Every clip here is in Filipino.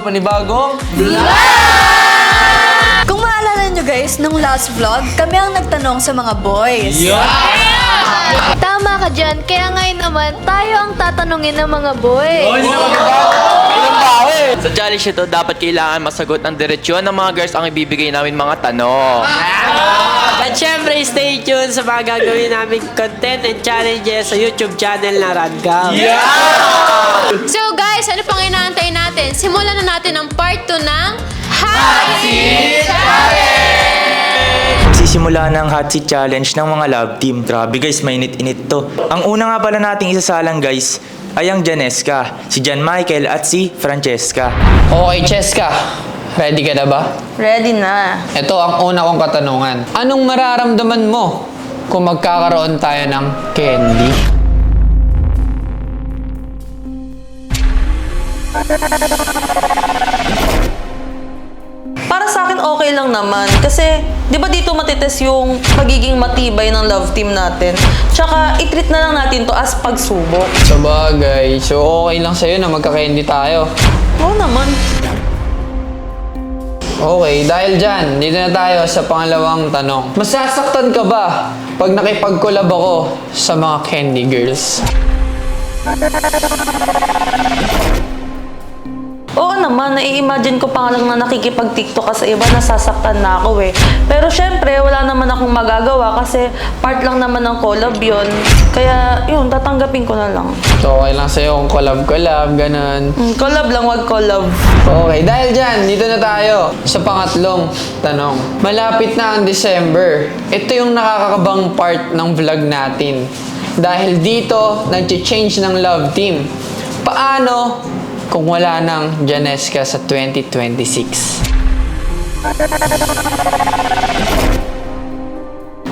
panibagong Kung maalala nyo guys, nung last vlog, kami ang nagtanong sa mga boys. Tama ka dyan. Kaya ngayon naman, tayo ang tatanungin ng mga boy. Sa challenge ito, dapat kailangan masagot ng diretsyon ng mga girls ang ibibigay namin mga tanong. At syempre, stay tuned sa mga gagawin namin content and challenges sa YouTube channel na Radgam. So guys, ano pang inaantay natin? Simulan na natin ang part 2 ng Hot Seat Sisimula ng hot seat challenge ng mga love team. Grabe guys, mainit-init to. Ang una nga pala nating isasalang guys ay ang Janeska, si Jan Michael at si Francesca. Okay, Cheska. Ready ka na ba? Ready na. Ito ang una kong katanungan. Anong mararamdaman mo kung magkakaroon tayo ng candy? Para sa akin, okay lang naman. Kasi, di ba dito matites yung pagiging matibay ng love team natin? Tsaka, itreat na lang natin to as pagsubok. Sa bagay, so okay lang sa'yo na magka-candy tayo. Oo naman. Okay, dahil dyan, dito na tayo sa pangalawang tanong. Masasaktan ka ba pag nakipag-collab ako sa mga candy girls? Naman, nai-imagine ko pa lang na nakikipag-tiktok ka sa iba, nasasaktan na ako eh. Pero syempre, wala naman akong magagawa kasi part lang naman ng collab yun. Kaya, yun, tatanggapin ko na lang. So okay lang sa'yo kung collab-collab, ganun. Mm, collab lang, wag collab. Okay, dahil dyan, dito na tayo sa pangatlong tanong. Malapit na ang December. Ito yung nakakakabang part ng vlog natin. Dahil dito, nag-change ng love team. Paano kung wala ng Janeska sa 2026?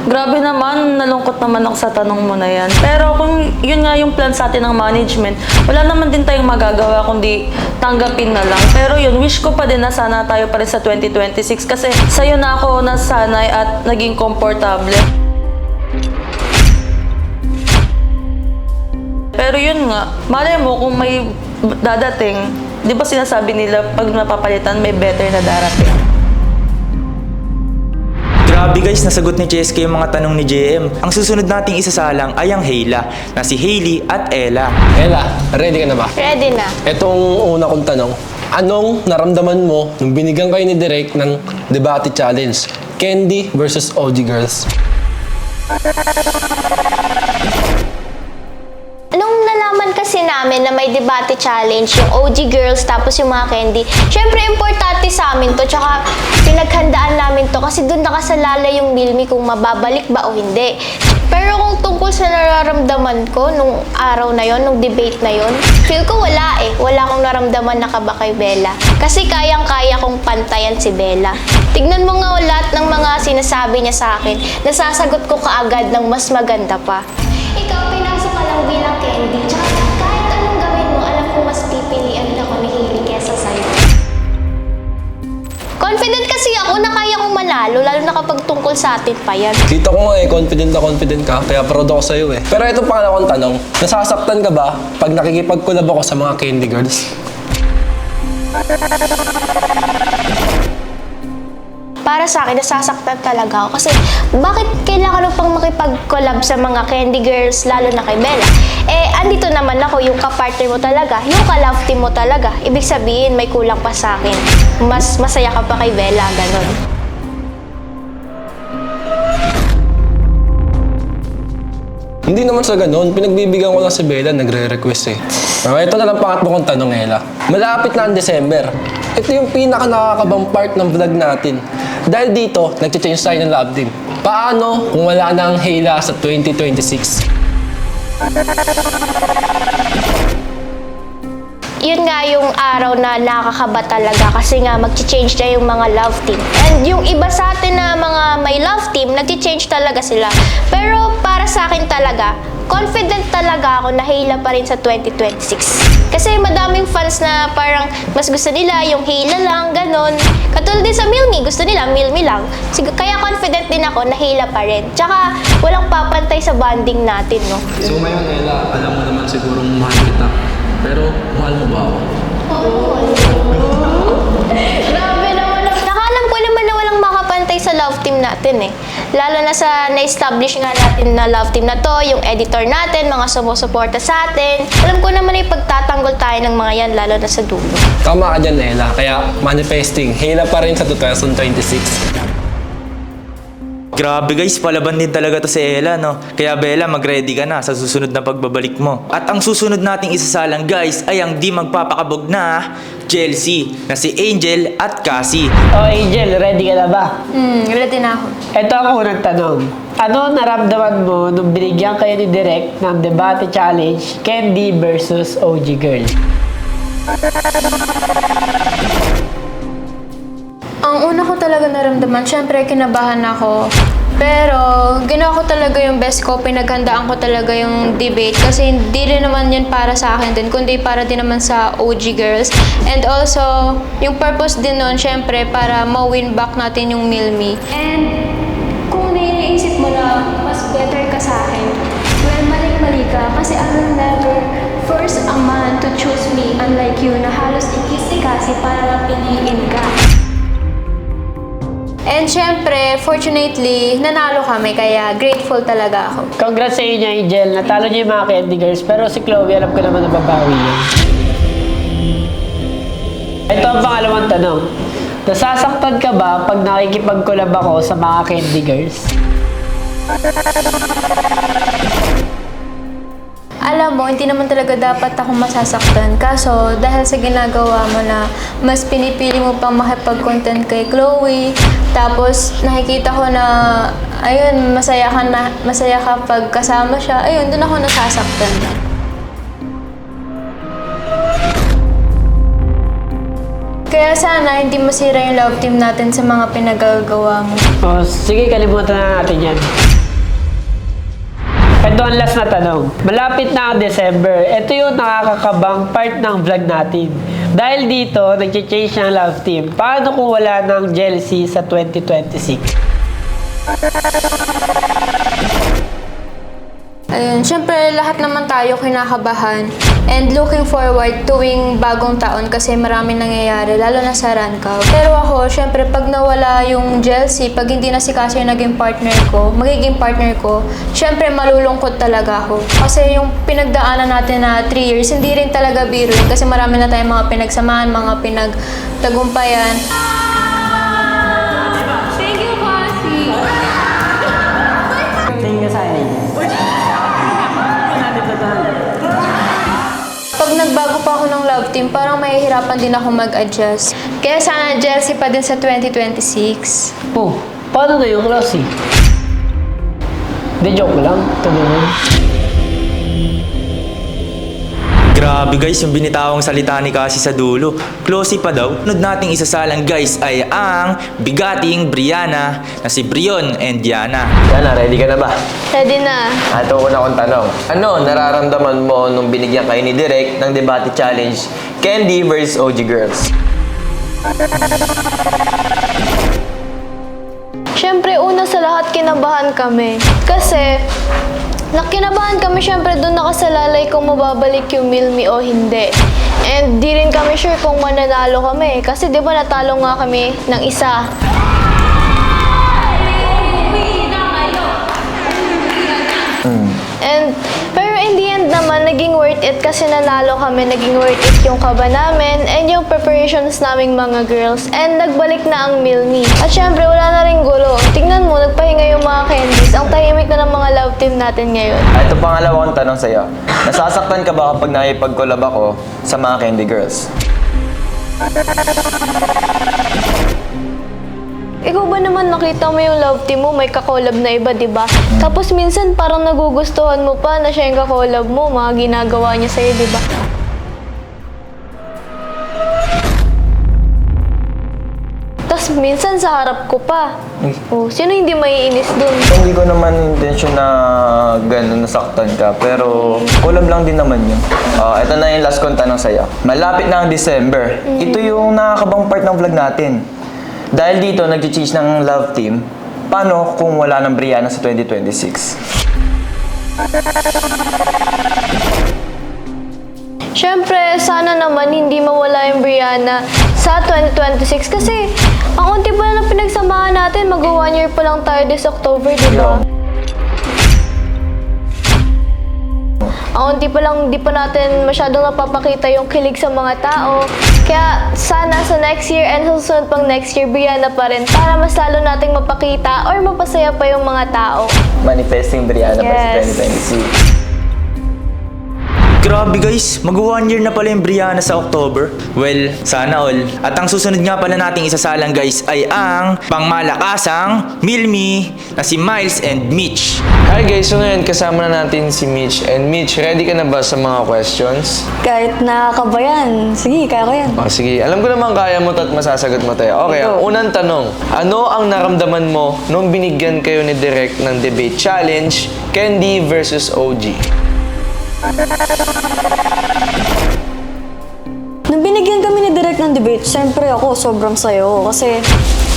Grabe naman, nalungkot naman ako sa tanong mo na yan. Pero kung yun nga yung plan sa atin ng management, wala naman din tayong magagawa kundi tanggapin na lang. Pero yun, wish ko pa din na sana tayo pa rin sa 2026 kasi sa'yo na ako nasanay at naging komportable. Pero yun nga, malay mo kung may dadating, di ba sinasabi nila pag napapalitan may better na darating? Grabe guys, nasagot ni Cheska yung mga tanong ni JM. Ang susunod nating isasalang ay ang Hayla, na si Hailey at Ella. Ella, ready ka na ba? Ready na. Itong una kong tanong, anong naramdaman mo nung binigyan kayo ni Direk ng debate challenge? Candy versus OG Girls. Nalaman kasi namin na may debate challenge, yung OG girls tapos yung mga candy, syempre importante sa amin to, tsaka pinaghandaan namin to kasi doon nakasalala yung Milmi kung mababalik ba o hindi. Pero kung tungkol sa nararamdaman ko nung araw na yon, nung debate na yon, feel ko wala eh. Wala akong naramdaman na kaba kay Bella. Kasi kayang-kaya kong pantayan si Bella. Tignan mo nga lahat ng mga sinasabi niya sa akin, nasasagot ko kaagad ng mas maganda pa. Ikaw, pinasok ka lang bilang tungkol sa atin pa yan. Kita ko nga eh, confident na confident ka, kaya proud ako sa'yo eh. Pero ito pa akong tanong, nasasaktan ka ba pag nakikipag-collab ako sa mga Candy Girls? Para sa akin, nasasaktan talaga ako. Kasi, bakit kailangan mo pang makipag-collab sa mga candy girls, lalo na kay Bella? Eh, andito naman ako, yung kapartner mo talaga, yung ka-love team mo talaga. Ibig sabihin, may kulang pa sa akin. Mas masaya ka pa kay Bella, ganun. Hindi naman sa ganun, pinagbibigyan ko lang si Bella, nagre-request eh. Ah, ito na lang pangatlo kong tanong, Ella. Malapit na ang December. Ito yung pinaka nakakabang part ng vlog natin. Dahil dito, nag-change tayo ng love team. Paano kung wala na ang Hela sa 2026? Yun nga yung araw na nakakaba talaga kasi nga mag-change na yung mga love team. And yung iba sa atin na mga may love team, nag-change talaga sila. Pero para sa akin talaga, confident talaga ako na Hila pa rin sa 2026. Kasi madaming fans na parang mas gusto nila yung Hila lang, ganon. Katulad din sa Milmi, gusto nila Milmi lang. Sig- Kaya confident din ako na Hila pa rin. Tsaka walang papantay sa bonding natin, no? So ngayon, Ella, alam mo naman sigurong mahal kita. Pero mahal mo ba ako? Grabe naman. Nakalam ko naman na walang makapantay sa love team natin eh. Lalo na sa na-establish nga natin na love team na to, yung editor natin, mga sumusuporta sa atin. Alam ko naman ay pagtatanggol tayo ng mga yan, lalo na sa dulo. Tama ka dyan, Ella. Kaya manifesting, hila pa rin sa 2026. Grabe guys, palaban din talaga to si Ella, no? Kaya Bella, mag-ready ka na sa susunod na pagbabalik mo. At ang susunod nating isasalang guys ay ang di magpapakabog na Chelsea na si Angel at Cassie. Oh, Angel, ready ka na ba? Hmm, ready na ako. Ito ang unang tanong. Ano naramdaman mo nung binigyan kayo ni Direk ng debate challenge Candy versus OG Girl? Ang una ko talaga naramdaman, syempre kinabahan ako. Pero, ginawa ko talaga yung best ko, pinaghandaan ko talaga yung debate kasi hindi rin naman yun para sa akin din, kundi para din naman sa OG girls. And also, yung purpose din nun, syempre, para ma-win back natin yung Milmi. And, kung naiisip mo na mas better ka sa akin, well, mali-mali ka kasi I will never force a man to choose me unlike you na halos ikisi-kasi para lang piliin ka. And syempre, fortunately, nanalo kami kaya grateful talaga ako. Congrats sa inyo, Angel. Natalo niyo yung mga Candy Girls, pero si Chloe, alam ko naman na babawi yan. Ito ang pangalawang tanong. Nasasaktan ka ba pag nakikipag-collab ako sa mga Candy Girls? Alam mo, hindi naman talaga dapat ako masasaktan. Kaso, dahil sa ginagawa mo na mas pinipili mo pang makipag-content kay Chloe, tapos nakikita ko na, ayun, masaya ka, na, masaya ka pag kasama siya, ayun, doon ako nasasaktan. Kaya sana hindi masira yung love team natin sa mga pinagagawa mo. O, sige, kalimutan na natin yan. Ito ang last na tanong. Malapit na ang December. Ito yung nakakakabang part ng vlog natin. Dahil dito, nag-change ng love team. Paano kung wala ng jealousy sa 2026? Ayun, syempre lahat naman tayo kinakabahan and looking forward tuwing bagong taon kasi marami nangyayari, lalo na sa Rancaw. Pero ako, syempre pag nawala yung Chelsea, pag hindi na si Cassie yung naging partner ko, magiging partner ko, syempre malulungkot talaga ako. Kasi yung pinagdaanan natin na 3 years, hindi rin talaga biro kasi marami na tayong mga pinagsamahan, mga pinagtagumpayan. Pag nagbago pa ako ng love team, parang mahihirapan din ako mag-adjust. Kaya sana Chelsea pa din sa 2026. Oh, paano na yung Rossi? Hindi, joke lang. Tulungan. Grabe guys, yung binitawang salita ni Cassie sa dulo. Closey pa daw. Sunod nating isasalang guys ay ang bigating Brianna na si Brion and Diana. Yana, ready ka na ba? Ready na. Ato ko na akong tanong. Ano nararamdaman mo nung binigyan kayo ni Direk ng debate challenge Candy vs OG Girls? Siyempre, una sa lahat, kinabahan kami. Kasi, nakinabahan kami siyempre doon nakasalalay kung mababalik yung Milmi o hindi. And di rin kami sure kung mananalo kami. Kasi di ba natalo nga kami ng isa. Naman, naging worth it kasi nanalo kami, naging worth it yung kaba namin and yung preparations naming mga girls. And nagbalik na ang Milmi. At syempre, wala na rin gulo. Tingnan mo, nagpahinga yung mga candies. Ang tahimik na ng mga love team natin ngayon. Ah, Ito pangalawang tanong sa'yo. Nasasaktan ka ba kapag nakipag-collab ako sa mga Candy Girls? Ikaw ba naman nakita mo yung love team mo, may kakolab na iba, di ba? Tapos minsan parang nagugustuhan mo pa na siya yung kakolab mo, mga ginagawa niya sa'yo, di ba? Tapos minsan sa harap ko pa. Oh, sino hindi maiinis dun? Hindi ko naman intention na gano'n nasaktan ka, pero collab lang din naman yun. Ah, ito na yung last kong tanong sa'yo. Malapit na ang December. Ito yung nakakabang part ng vlog natin. Dahil dito, nag-change ng love team, paano kung wala ng Brianna sa 2026? Siyempre, sana naman hindi mawala yung Brianna sa 2026 kasi ang unti pa lang pinagsamahan natin, mag one year pa lang tayo this October, di ba? Ang unti pa lang, di pa natin masyadong napapakita yung kilig sa mga tao. Kaya sana sa next year and sa susunod pang next year, bigyan na pa rin para mas lalo nating mapakita or mapasaya pa yung mga tao. Manifesting Brianna Yes. para sa 2026. Grabe guys, mag one year na pala yung Brianna sa October. Well, sana all. At ang susunod nga pala nating isasalang guys ay ang pangmalakasang Milmi na si Miles and Mitch. Hi guys, so ngayon kasama na natin si Mitch. And Mitch, ready ka na ba sa mga questions? Kahit nakakabayan. Sige, kaya ko yan. O sige, alam ko naman kaya mo to at masasagot mo tayo. Okay, ang unang tanong. Ano ang naramdaman mo nung binigyan kayo ni Direk ng debate challenge, Candy versus OG? Debate, siyempre ako sobrang sayo. Kasi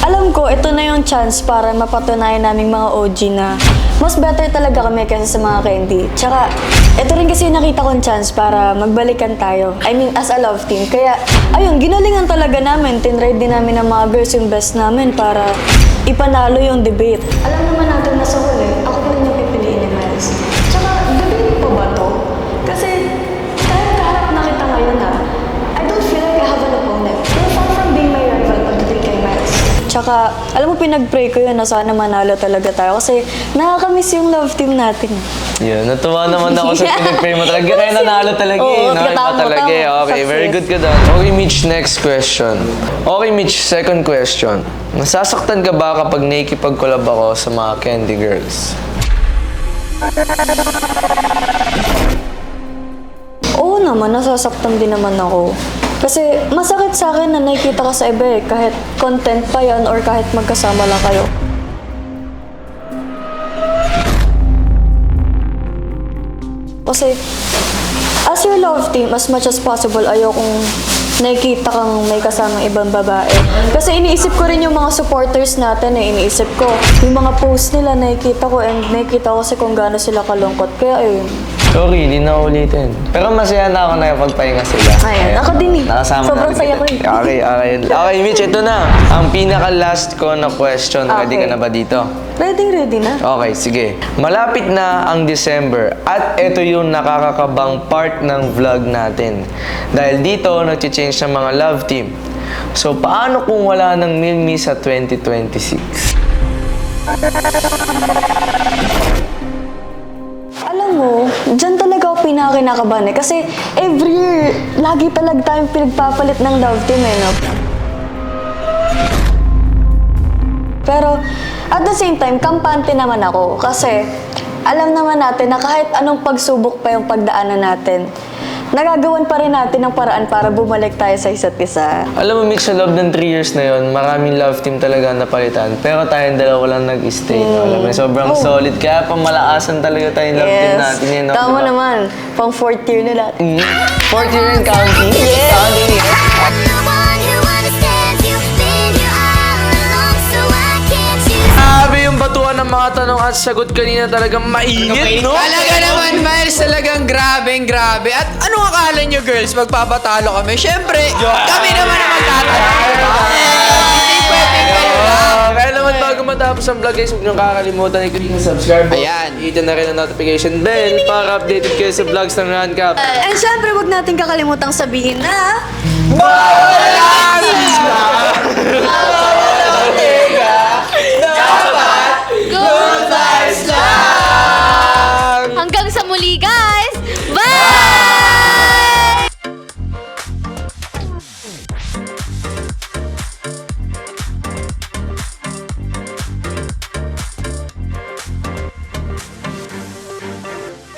alam ko, ito na yung chance para mapatunayan naming mga OG na mas better talaga kami kaysa sa mga candy. Tsaka, ito rin kasi yung nakita kong chance para magbalikan tayo. I mean, as a love team. Kaya, ayun, ginalingan talaga namin. Tinride din namin ng mga girls yung best namin para ipanalo yung debate. Alam naman natin na sa huli, pinag-pray ko yun na sana manalo talaga tayo kasi nakakamiss yung love team natin. Yun, natuwa naman ako sa pinag-pray mo talaga. Kaya nanalo talaga eh. Oo, no? Iba tama, talaga tama. eh. Okay, very Success. good ka doon. Okay, Mitch, next question. Okay, Mitch, second question. Nasasaktan ka ba kapag nakikipag-collab ako sa mga Candy Girls? Oo naman, nasasaktan din naman ako. Kasi masakit sa akin na nakikita ka sa iba eh, kahit content pa yan or kahit magkasama lang kayo. Kasi as your love team, as much as possible, ayokong nakikita kang may kasamang ibang babae. Kasi iniisip ko rin yung mga supporters natin eh. Iniisip ko yung mga post nila nakikita ko and nakikita ko kasi kung gaano sila kalungkot. Kaya ayun, Sorry, di na ulitin. Pero masaya na ako na pagpahinga sila. Ayan, ako din eh. Nakasama Sobrang namin saya ko eh. Okay, okay. Okay, Mitch, ito na. Ang pinaka-last ko na question. Ready ka Okay. na ba dito? ready, ready na. Okay, sige. Malapit na ang December at ito yung nakakakabang part ng vlog natin. Dahil dito, nag-change ng mga love team. So, paano kung wala ng Milmi sa 2026? Mo, dyan talaga ako pinakinakabahan eh. Kasi every year, lagi talaga tayong pinagpapalit ng love team eh, no? Pero, at the same time, kampante naman ako. Kasi, alam naman natin na kahit anong pagsubok pa yung pagdaanan natin, nagagawan pa rin natin ng paraan para bumalik tayo sa isa't isa. Alam mo, Mitch, sa loob ng 3 years na yon, maraming love team talaga napalitan. Pero tayong dalawa lang nag-stay. No? Alam mo, sobrang solid. Kaya pamalakasan talaga tayong love team natin. Yan, no? Tama Diba? naman. Pang fourth year na natin. Mm. Fourth year in counting. Yes! Counting. Grabe mga tanong at sagot kanina talagang mainit, no? Talaga naman, Miles, talagang grabeng grabe. At anong akala nyo, girls, magpapatalo kami? Siyempre, kami naman ang magtatanong. Hindi pwedeng kayo lang. Ah, kaya naman bago matapos ang vlog guys, huwag niyong kakalimutan i-click ang subscribe button. Ayan. Hit na rin ang notification bell para updated kayo sa vlogs ng Rancap. And syempre, huwag natin kakalimutang sabihin na... Hanggang sa